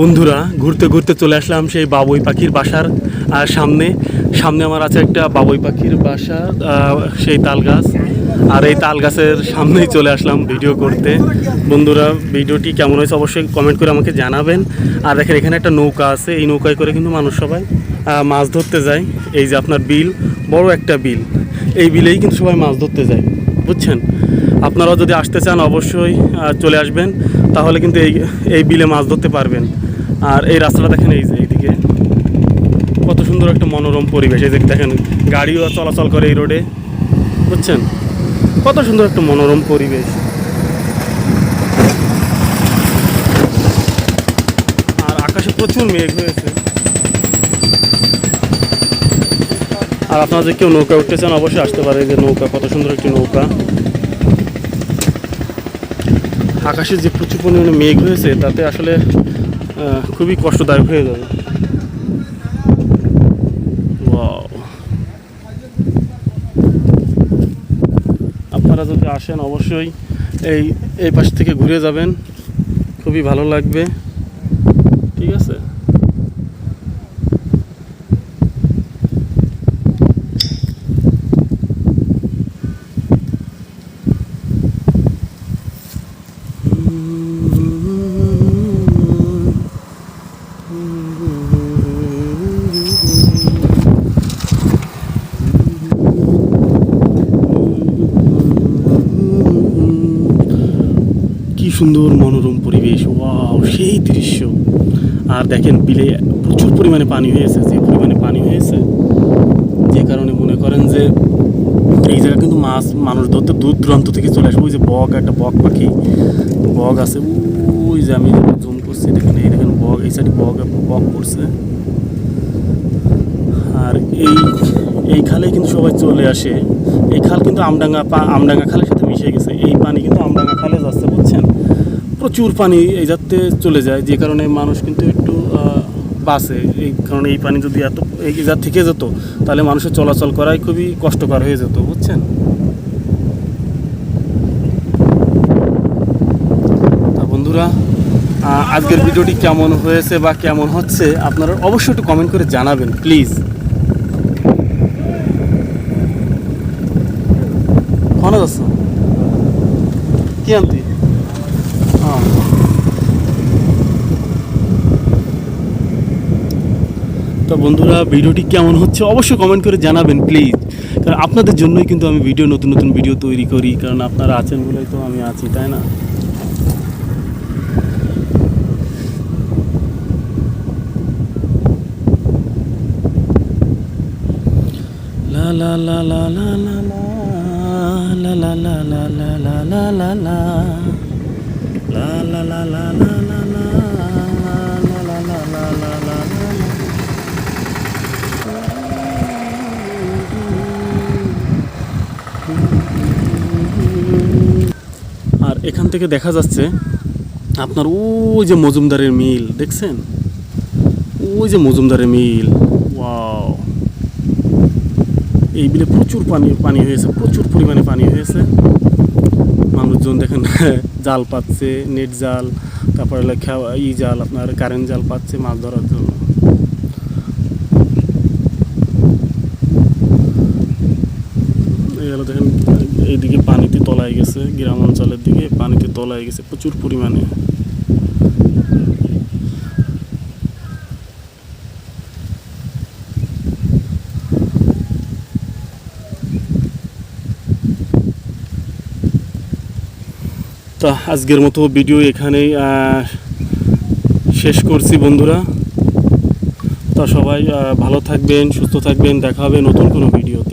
বন্ধুরা, ঘুরতে ঘুরতে চলে আসলাম সেই বাবুই পাখির বাসার সামনে। সামনে আমার আছে একটা বাবুই পাখির বাসা সেই তাল গাছ। আর এই তাল গাছের সামনেই চলে আসলাম ভিডিও করতে। বন্ধুরা, ভিডিওটি কেমন হয়েছে অবশ্যই কমেন্ট করে আমাকে জানাবেন। আর দেখেন, এখানে একটা নৌকা আছে। এই নৌকায় করে কিন্তু মানুষ সবাই মাছ ধরতে যায়। এই যে আপনার বিল, বড় একটা বিল। এই বিলেই কিন্তু সবাই মাছ ধরতে যায়। বুঝছেন? আপনারাও যদি আসতে চান, অবশ্যই চলে আসবেন। তাহলে কিন্তু এই এই বিলে মাছ ধরতে পারবেন। আর এই রাস্তাটা দেখেন এই যে এইদিকে। কত সুন্দর একটা মনোরম পরিবেশ। এই দেখেন, গাড়িও চলাচল করে এই রোডে। বুঝছেন? কত সুন্দর একটা মনোরম পরিবেশ। আর আকাশে প্রচুর মেঘ হয়েছে। আর আপনারা যে কেউ নৌকা উঠতে চান অবশ্যই আসতে পারে যে নৌকা। কত সুন্দর একটি নৌকা। আকাশে যে প্রচুর পরিমাণে মেঘ হয়েছে, তাতে আসলে খুবই কষ্টদায়ক হয়ে যাবে. আপনারা যদি আসেন, অবশ্যই এই এই পাশ থেকে ঘুরে যাবেন। খুবই ভালো লাগবে ঠিক আছে কি সুন্দর মনোরম পরিবেশ, ওয়াও, সেই দৃশ্য। আর দেখেন, বিলে প্রচুর পরিমাণে পানি হয়েছে যে পরিমাণে পানি হয়েছে যে কারণে মনে করেন যে এই জায়গা কিন্তু মাছ, মানুষ ধরতে দূর দূরান্ত থেকে চলে আসবে ওই যে বক, একটা বক পাখি, বক আছে, ওই যে আমি জুম করছি, দেখেন, এই দেখেন বক, এই সাইডে বক বক করছে আর এই এই খালে কিন্তু সবাই চলে আসে। এই খাল কিন্তু আমডাঙ্গা আমডাঙ্গা খালের সাথে মিশে গেছে। এই পানি কিন্তু আমডাঙ্গা খালে যাচ্ছে বুঝছেন প্রচুর পানি এই যাতে চলে যায়, যে কারণে মানুষ কিন্তু একটু বাঁচে। এই কারণে এই পানি যদি এত, এই যা থেকে যেত, তাহলে মানুষের চলাচল করাই খুবই কষ্টকর হয়ে যেত, বুঝছেন? তা বন্ধুরা আজকের ভিডিওটি কেমন হয়েছে বা কেমন হচ্ছে, আপনারা অবশ্যই একটু কমেন্ট করে জানাবেন প্লিজ কনে যাচ্ছ কি আনতি? তো বন্ধুরা ভিডিওটি কেমন হচ্ছে অবশ্যই কমেন্ট করে জানাবেন প্লিজ কারণ আপনাদের জন্যই কিন্তু আমি ভিডিও নতুন নতুন ভিডিও তৈরি করি কারণ আপনারা আছেন বলেই তো আমি আছি তাই না La la la la la la la la la la la la আর এখান থেকে দেখা যাচ্ছে আপনার ওই যে মজুমদারের মিল, দেখছেন? ওই যে মজুমদারের মিল। ওয়াও। এই বিলে প্রচুর পানি পানি হয়েছে, প্রচুর পরিমাণে পানি হয়েছে। মানুষজন দেখেন, জাল পাচ্ছে নেট জাল, তারপরে ই জাল, আপনার কারেন্ট জাল পাচ্ছে মাছ ধরার জন্য। দেখেন, এইদিকে পানিতে তলায় গেছে, গ্রাম অঞ্চলের দিকে পানিতে তলায় গেছে প্রচুর পরিমাণে। তা আজকের মতো ভিডিও এখানেই শেষ করছি বন্ধুরা। তা সবাই ভালো থাকবেন, সুস্থ থাকবেন। দেখা হবে নতুন কোনো ভিডিওতে।